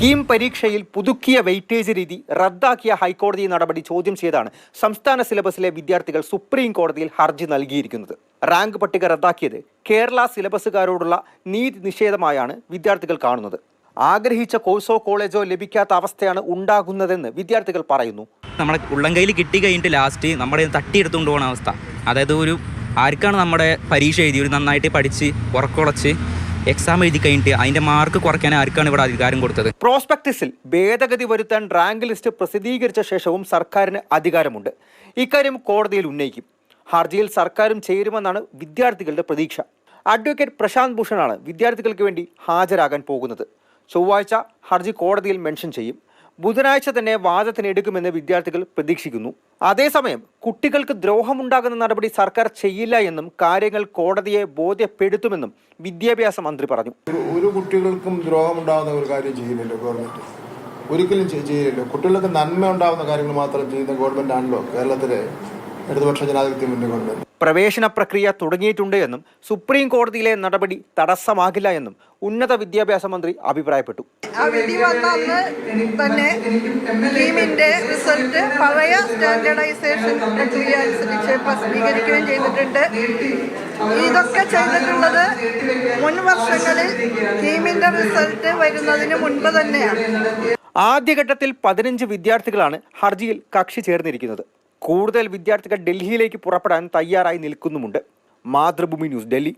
കീം പരീക്ഷയിൽ പുതുക്കിയ വെയിറ്റേജ് രീതി റദ്ദാക്കിയ ഹൈക്കോടതി നടപടി ചോദ്യം ചെയ്താണ് സംസ്ഥാന സിലബസിലെ വിദ്യാർത്ഥികൾ സുപ്രീം കോടതിയിൽ ഹർജി നൽകിയിരിക്കുന്നത്. റാങ്ക് പട്ടിക റദ്ദാക്കിയത് കേരള സിലബസുകാരോടുള്ള നീതി നിഷേധമായാണ് വിദ്യാർത്ഥികൾ കാണുന്നത്. ആഗ്രഹിച്ച കോഴ്സോ കോളേജോ ലഭിക്കാത്ത അവസ്ഥയാണ് ഉണ്ടാകുന്നതെന്ന് വിദ്യാർത്ഥികൾ പറയുന്നു. നമ്മളെ ഉള്ളംകൈയിൽ കിട്ടി കഴിഞ്ഞിട്ട് ലാസ്റ്റ് നമ്മുടെ തട്ടിയെടുത്തുകൊണ്ട് പോകുന്ന അവസ്ഥ. അതായത് ഒരു ആർക്കാണ് നമ്മുടെ പരീക്ഷ എഴുതി ഒരു നന്നായിട്ട് പഠിച്ച് ഉറക്കുളച്ച് എക്സാം എഴുതി കഴിഞ്ഞിട്ട് അതിന്റെ മാർക്ക് കുറയ്ക്കാൻ ആർക്കാണ് ഇവിടെ അധികാരം കൊടുത്തത്? പ്രോസ്പെക്ടസിൽ ഭേദഗതി വരുത്താൻ റാങ്ക് ലിസ്റ്റ് പ്രസിദ്ധീകരിച്ച ശേഷവും സർക്കാരിന് അധികാരമുണ്ട്. ഇക്കാര്യം കോടതിയിൽ ഉന്നയിക്കും. ഹർജിയിൽ സർക്കാരും ചേരുമെന്നാണ് വിദ്യാർത്ഥികളുടെ പ്രതീക്ഷ. അഡ്വക്കേറ്റ് പ്രശാന്ത് ഭൂഷണാണ് വിദ്യാർത്ഥികൾക്ക് വേണ്ടി ഹാജരാകാൻ പോകുന്നത്. ചൊവ്വാഴ്ച ഹർജി കോടതിയിൽ മെൻഷൻ ചെയ്യും. ബുധനാഴ്ച തന്നെ വാദത്തിന് എടുക്കുമെന്ന് വിദ്യാർത്ഥികൾ പ്രതീക്ഷിക്കുന്നു. അതേസമയം കുട്ടികൾക്ക് ദ്രോഹമുണ്ടാകുന്ന നടപടി സർക്കാർ ചെയ്യില്ല എന്നും കാര്യങ്ങൾ കോടതിയെ ബോധ്യപ്പെടുത്തുമെന്നും വിദ്യാഭ്യാസ മന്ത്രി പറഞ്ഞു. ഒരു- കുട്ടികൾക്കും ദ്രോഹമുണ്ടാകുന്ന ഒരു കാര്യം ചെയ്യുന്നില്ല ഗവൺമെന്റ് ഒരിക്കലും ചെയ്- ചെയ്യില്ലല്ലോ കുട്ടികൾക്ക് നന്മ ഉണ്ടാകുന്ന കാര്യങ്ങൾ മാത്രം ചെയ്യുന്ന ഗവൺമെന്റ് ആണല്ലോ കേരളത്തിലെ ഇടതുപക്ഷ ജനാധിപത്യ മുന്നണി ഗവൺമെന്റ് പ്രവേശന പ്രക്രിയ തുടങ്ങിയിട്ടുണ്ട് എന്നും സുപ്രീം കോടതിയിലെ നടപടി തടസ്സമാകില്ല എന്നും ഉന്നത വിദ്യാഭ്യാസ മന്ത്രി അഭിപ്രായപ്പെട്ടു. ആ വിധി തന്നെ ടീമിന്റെ റിസൾട്ട് പഴയ സ്റ്റാൻഡേർഡൈസേഷൻ പ്രക്രിയ അനുസരിച്ച് പ്രസിദ്ധീകരിക്കുകയും ചെയ്തിട്ടുണ്ട്. ഇതൊക്കെ ചെയ്തിട്ടുള്ളത് മുൻ വർഷങ്ങളിൽ ടീമിന്റെ റിസൾട്ട് വരുന്നതിന് മുൻപ് തന്നെയാണ്. ആദ്യഘട്ടത്തിൽ പതിനഞ്ച് വിദ്യാർത്ഥികളാണ് ഹർജിയിൽ കക്ഷി ചേർന്നിരിക്കുന്നത്. കൂടുതൽ വിദ്യാർത്ഥികൾ ഡൽഹിയിലേക്ക് പുറപ്പെടാൻ തയ്യാറായി നിൽക്കുന്നുമുണ്ട്. മാതൃഭൂമി ന്യൂസ് ഡൽഹി.